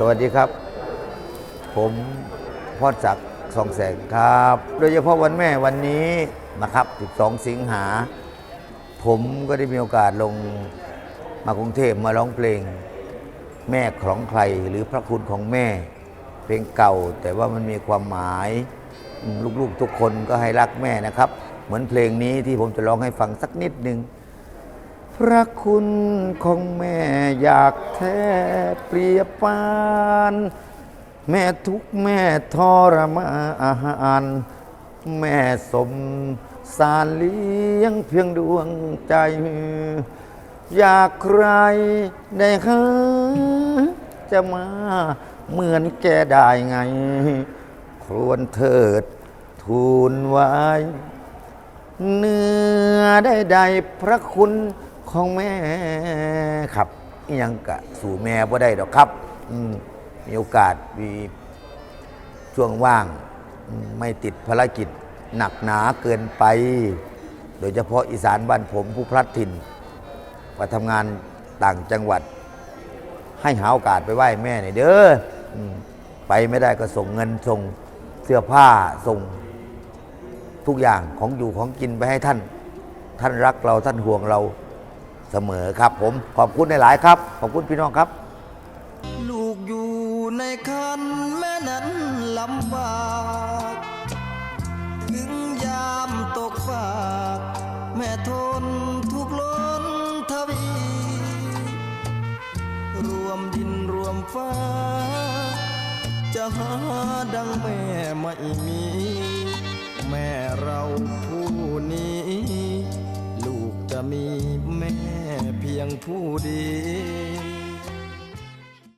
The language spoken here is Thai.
สวัสดีครับ ผมพอดศักดิ์สองแสงครับ โดยเฉพาะวันแม่วันนี้นะครับ 12 สิงหา ผมก็ได้มีโอกาสลงมากรุงเทพมาร้องเพลง แม่ของใครหรือพระคุณของแม่ เพลงเก่าแต่ว่ามันมีความหมาย ลูกๆทุกคนก็ให้รักแม่นะครับ เหมือนเพลงนี้ที่ผมจะร้องให้ฟังสักนิดนึง พระคุณของแม่อยากแท้เปรียบปาน แม่ทุกแม่ทรมานแม่สมสารเลี้ยงเพียงดวงใจ อยากใครได้หาจะมาเหมือนแกได้ไง ครวนเถิดทูลไว้ เนื้อได้ใดพระคุณ ของแม่ครับยังกะสู่แม่บ่ได้ดอกครับ อืมมีโอกาสมีช่วงว่าง ไม่ติดภารกิจหนักหนาเกินไป โดยเฉพาะอีสานบ้านผมผู้พลัดถิ่นมาทำงานต่างจังหวัด ให้หาโอกาสไปไหว้แม่หน่อยเด้อไปไม่ได้ก็ส่งเงินส่งเสื้อผ้าส่งทุกอย่างของอยู่ของกินไปให้ท่าน ท่านรักเราท่านห่วงเรา เสมอครับผม ขอบคุณหลาย ๆ ครับ ขอบคุณพี่น้องครับ ลูกอยู่ในคันแม่นั้นลำบากถึงยามตกฟากแม่ทนทุกล้นทวี รวมดินรวมฟ้า จะหาดังแม่ไม่มี แม่เรา ยงผู้ดี